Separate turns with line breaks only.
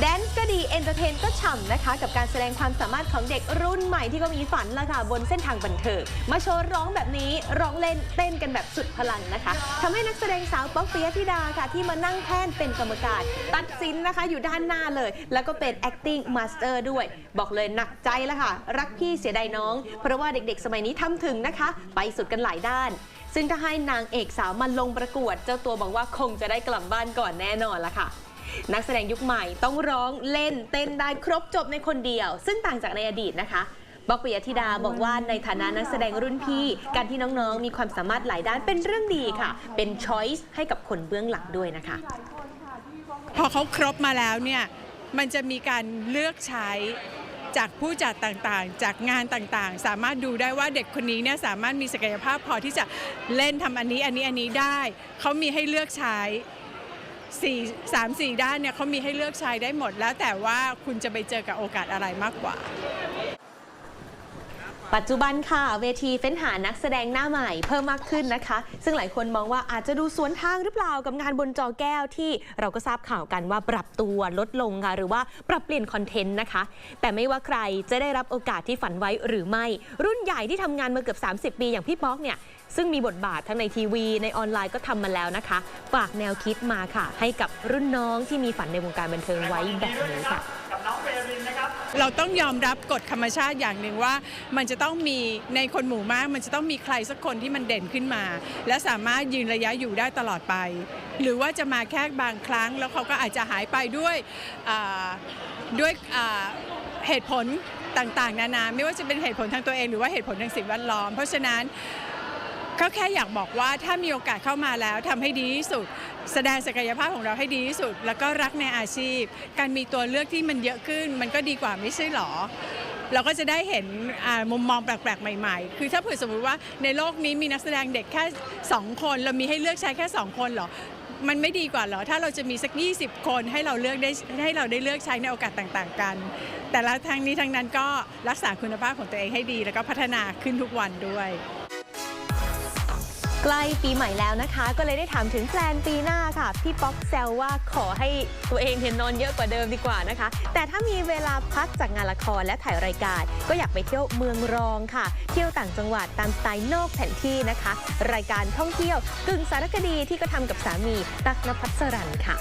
แดนซ์ก็ดีเอนเตอร์เทนก็ฉ่ำนะคะ กับการแสดงความสามารถของเด็กรุ่นใหม่ที่ก็มีฝันละค่ะบนเส้นทางบันเทิงมาโชว์ร้องแบบนี้ร้องเล่นเต้นกันแบบสุดพลังนะคะทำให้นักแสดงสาวป๊อกปิยธิดาค่ะ ที่มานั่งแท่นเป็นกรรมการ ตัดสินนะคะอยู่ด้านหน้าเลย แล้วก็เป็น acting master ด้วย บอกเลยหนักใจแล้วค่ะ รักพี่เสียดายน้อง เพราะว่าเด็กๆ สมัยนี้ทำถึงนะคะ ไปสุดกันหลายด้านซึ่งถ้าให้นางเอกสาวมาลงประกวด เจ้าตัวบอกว่าคงจะได้กลับบ้านก่อนแน่นอนละค่ะ นักแสดงยุคใหม่ต้องร้องเล่นเต้นได้ครบจบในคนเดียว ซึ่งต่างจากในอดีตนะคะบอกปิยธิดาบอกว่าในฐานะนักแสดงรุ่นพี่ การที่น้องๆ มีความสามารถหลายด้านเป็นเรื่องดีค่ะ เป็นช้อยส์ให้กับคนเบื้องหลังด้วยนะคะ
พอเขาครบมาแล้วเนี่ยมันจะมีการเลือกใช้จากผู้จัดต่างๆ จากงานต่างๆ สามารถดูได้ว่าเด็กคนนี้เนี่ยสามารถมีศักยภาพพอที่จะเล่นทำอันนี้อันนี้อันนี้ได้ เขามีให้เลือกใช้ สี่สามสี่ด้านเนี่ยเขามีให้เลือกใช้ได้หมด แล้วแต่ว่าคุณจะไปเจอกับโอกาสอะไรมากกว่า
ปัจจุบันค่ะ เวทีเฟ้นหานักแสดงหน้าใหม่เพิ่มมากขึ้นนะคะ ซึ่งหลายคนมองว่าอาจจะดูสวนทางหรือเปล่ากับงานบนจอแก้วที่เราก็ทราบข่าวกันว่าปรับตัวลดลงค่ะ หรือว่าปรับเปลี่ยนคอนเทนต์นะคะ แต่ไม่ว่าใครจะได้รับโอกาสที่ฝันไว้หรือไม่ รุ่นใหญ่ที่ทำงานมาเกือบ 30 ปีอย่างพี่ป๊อกเนี่ยซึ่งมีบทบาททั้งในทีวี ในออนไลน์ก็ทำมาแล้วนะคะฝากแนวคิดมาค่ะ ให้กับรุ่นน้องที่มีฝันในวงการบันเทิงไว้แบบนี้ค่ะ
เราต้องยอมรับกฎธรรมชาติอย่างหนึ่งว่า มันจะต้องมีในคนหมู่มาก มันจะต้องมีใครสักคนที่มันเด่นขึ้นมา และสามารถยืนระยะอยู่ได้ตลอดไป หรือว่าจะมาแค่บางครั้ง แล้วเขาก็อาจจะหายไปด้วยด้วยเหตุผลต่างๆ นานา ไม่ว่าจะเป็นเหตุผลทางตัวเอง หรือว่าเหตุผลทางสิ่งแวดล้อม เพราะฉะนั้นก็แค่อยากบอกว่าถ้ามีโอกาสเข้ามาแล้วทำให้ดีที่สุด แสดงศักยภาพของเราให้ดีที่สุด แล้วก็รักในอาชีพ การมีตัวเลือกที่มันเยอะขึ้น มันก็ดีกว่าไม่ใช่หรอ เราก็จะได้เห็นมุมมองแปลกๆ ใหม่ๆ คือถ้าเผื่อสมมติว่าในโลกนี้มีนักแสดงเด็กแค่ 2 คน เรามีให้เลือกใช้แค่ 2 คนเหรอ มันไม่ดีกว่าเหรอ ถ้าเราจะมีสัก 20 คนให้เราเลือกได้ให้เราได้เลือกใช้ในโอกาสต่างๆ กัน แต่ละทั้งนี้ทั้งนั้นก็รักษาคุณภาพของตัวเองให้ดี แล้วก็พัฒนาขึ้นทุกวันด้วย
ใกล้ปีใหม่แล้วนะคะ ก็เลยได้ถามถึงแพลนปีหน้าค่ะ พี่ป๊อกแซวว่าขอให้ตัวเองเห็นนอนเยอะกว่าเดิมดีกว่านะคะ แต่ถ้ามีเวลาพักจากงานละครและถ่ายรายการ ก็อยากไปเที่ยวเมืองรองค่ะ เที่ยวต่างจังหวัดตามสไตล์นอกแผนที่นะคะ รายการท่องเที่ยวกึ่งสารคดีที่ก็ทำกับสามีตั๊กนภัสรันค่ะ